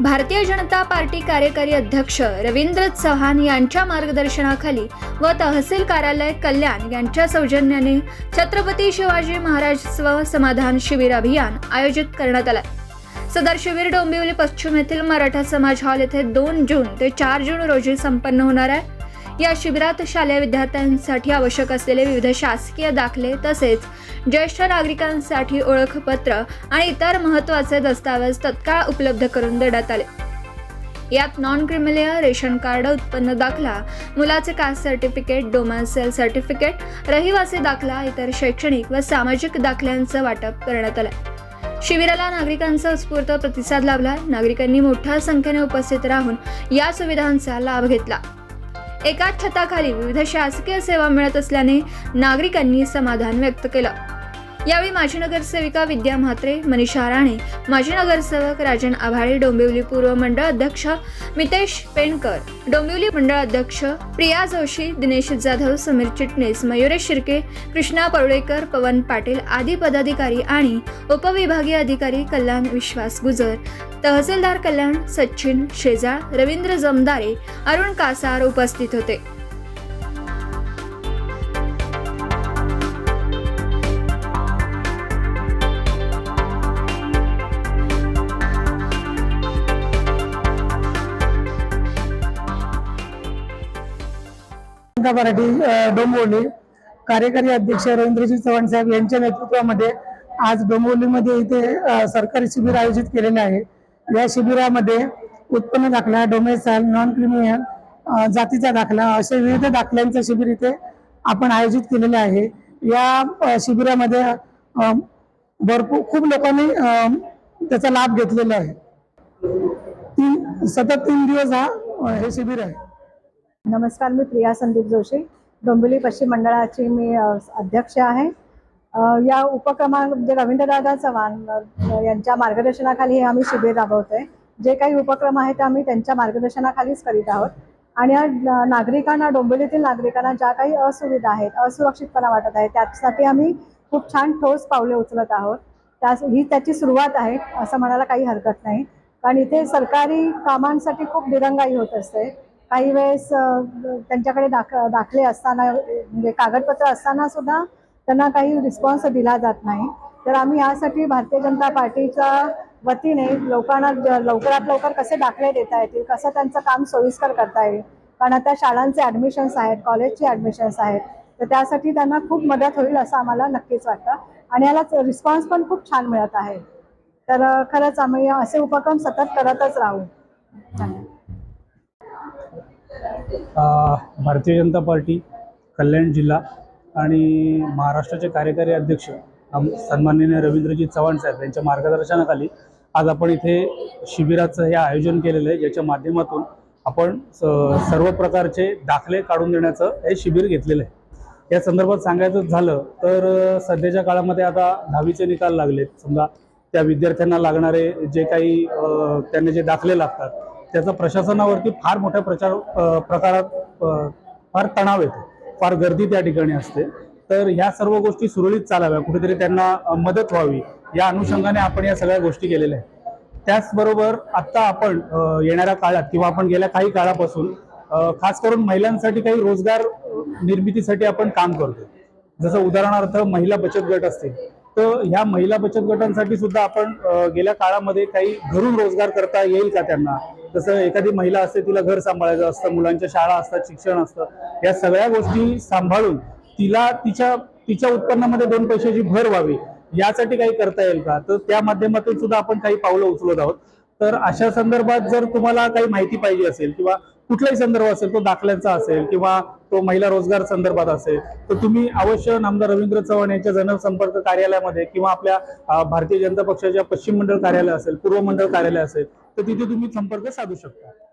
Bharatiya Janata party कार्यकारी अध्यक्ष रवींद्र चव्हाण यांच्या मार्गदर्शनाखाली व तहसील कार्यालय कल्याण यांच्या सौजन्याने छत्रपती शिवाजी महाराज स्व समाधान शिबिर अभियान आयोजित करण्यात आलं सदर शिबिर डोंबिवली पश्चिम येथील मराठा समाज हॉल येथे दोन जून ते चार जून रोजी संपन्न होणार आहे. या शिबिरात शालेय विद्यार्थ्यांसाठी आवश्यक असलेले विविध शासकीय दाखले तसेच ज्येष्ठ नागरिकांसाठी ओळखपत्र आणि इतर महत्त्वाचे दस्तावेज तत्काळ उपलब्ध करून देण्यात आले. यात नॉन क्रिमिलियर रेशन कार्ड उत्पन्न दाखला मुलाचे कास्ट सर्टिफिकेट डोमासेल सर्टिफिकेट रहिवासी दाखला इतर शैक्षणिक व सामाजिक दाखल्यांचं वाटप करण्यात आलं. शिबिराला नागरिकांचा उत्स्फूर्त प्रतिसाद लाभला. नागरिकांनी मोठ्या संख्येने उपस्थित राहून या सुविधांचा लाभ घेतला. एकाच छताखाली विविध शासकीय सेवा मिळत असल्याने नागरिकांनी समाधान व्यक्त केलं. यावेळी माजी नगरसेविका विद्या म्हात्रे मनीषा राणे माजी नगरसेवक राजन आभाळे डोंबिवली पूर्व मंडळ अध्यक्ष मितेश पेणकर डोंबिवली मंडळ अध्यक्ष प्रिया जोशी दिनेश जाधव समीर चिटणीस मयुरेश शिर्के कृष्णा पवळेकर पवन पाटील आदी पदाधिकारी आणि उपविभागीय अधिकारी कल्याण विश्वास गुजर तहसीलदार कल्याण सचिन शेजाळ रवींद्र जमदारे अरुण कासार उपस्थित होते. जनता पार्टी डोंबिवली. कार्यकारी अध्यक्ष रवींद्रजी चव्हाण साहेब यांच्या नेतृत्वामध्ये आज डोंबिवलीमध्ये इथे सरकारी शिबिर आयोजित केलेले आहे. या शिबिरामध्ये उत्पन्न दाखला डोमेसाल नॉन क्रिमिनल जातीचा दाखला असे विविध दाखल्यांचं शिबिर इथे आपण आयोजित केलेले आहे. या शिबिरामध्ये भरपूर खूप लोकांनी त्याचा लाभ घेतलेला आहे. तीन सतत तीन दिवस हा हे शिबिर आहे. नमस्कार मी प्रिया संदीप जोशी. डोंबिवली पश्चिम मंडळाची मी अध्यक्ष आहे. या उपक्रमा म्हणजे रवींद्रदादा चव्हाण यांच्या मार्गदर्शनाखाली हे आम्ही शिबिर राबवतोय. जे काही उपक्रम आहेत ते आम्ही त्यांच्या मार्गदर्शनाखालीच करीत आहोत. आणि या नागरिकांना डोंबिवलीतील नागरिकांना ज्या काही असुविधा आहेत असुरक्षितपणा वाटत आहे त्यासाठी आम्ही खूप छान ठोस पावले उचलत आहोत. त्यास ही त्याची सुरुवात आहे असं म्हणायला काही हरकत नाही. कारण इथे सरकारी कामांसाठी खूप दिरंगाई होत असते. काही वेळेस त्यांच्याकडे दाख दाखले असताना म्हणजे कागदपत्र असताना सुद्धा त्यांना काही रिस्पॉन्स दिला जात नाही. तर आम्ही यासाठी भारतीय जनता पार्टीच्या वतीने लोकांना लवकरात लवकर कसे दाखले देता येतील कसं त्यांचं काम सोयीस्कर करता येईल? कारण आता शाळांचे ॲडमिशन्स आहेत कॉलेजचे ॲडमिशन्स आहेत. तर त्यासाठी त्यांना खूप मदत होईल असं आम्हाला नक्कीच वाटतं. आणि याला रिस्पॉन्स पण खूप छान मिळत आहे. तर खरंच आम्ही असे उपक्रम सतत करतच राहू. धन्यवाद. भारतीय जनता पार्टी कल्याण जिल्हा आणि महाराष्ट्राचे कार्यकारी अध्यक्ष सन्माननीय रवींद्रजी चव्हाण साहेब यांच्या मार्गदर्शनाखाली आज आपण इथे शिबिराचं हे आयोजन केलेलं आहे ज्याच्या माध्यमातून आपण सर्व प्रकारचे दाखले काढून देण्याचं हे शिबिर घेतलेलं आहे. या संदर्भात सांगायचं झालं तर सध्याच्या काळामध्ये आता दहावीचे निकाल लागलेत. समजा त्या विद्यार्थ्यांना लागणारे जे काही त्यांना जे दाखले लागतात त्याचा प्रशासनावरती फार मोठ्या प्रचार प्रकारात फार तणाव येतो. फार गर्दी त्या ठिकाणी असते. तर ह्या सर्व गोष्टी सुरळीत चालाव्या कुठेतरी त्यांना मदत व्हावी या अनुषंगाने आपण या सगळ्या गोष्टी केलेल्या आहेत. त्याचबरोबर आत्ता आपण येणाऱ्या काळात किंवा आपण गेल्या काही काळापासून खास करून महिलांसाठी काही रोजगार निर्मितीसाठी आपण काम करतो जसं उदाहरणार्थ महिला बचत गट असतील. तर ह्या महिला बचत गटांसाठी सुद्धा आपण गेल्या काळामध्ये काही घरून रोजगार करता येईल का त्यांना? जसं एखादी महिला असते तिला घर सांभाळायचं असतं मुलांच्या शाळा असतात शिक्षण असतं या सगळ्या गोष्टी सांभाळून तिला तिच्या तिच्या उत्पन्नामध्ये दोन पैशाची भर व्हावी यासाठी काही करता येईल का? तर त्या माध्यमातून सुद्धा आपण काही पावलं उचलत आहोत. तर अशा संदर्भात जर तुम्हाला काही माहिती पाहिजे असेल किंवा कुठलाही संदर्भ असेल तो दाखल्यांचा असेल किंवा तो महिला रोजगार संदर्भात असेल तर तुम्ही अवश्य नामदार रवींद्र चव्हाण यांच्या जनसंपर्क कार्यालयामध्ये किंवा आपल्या भारतीय जनता पक्षाच्या पश्चिम मंडळ कार्यालय असेल पूर्व मंडळ कार्यालय असेल तर तिथे तुम्ही संपर्क साधू शकता.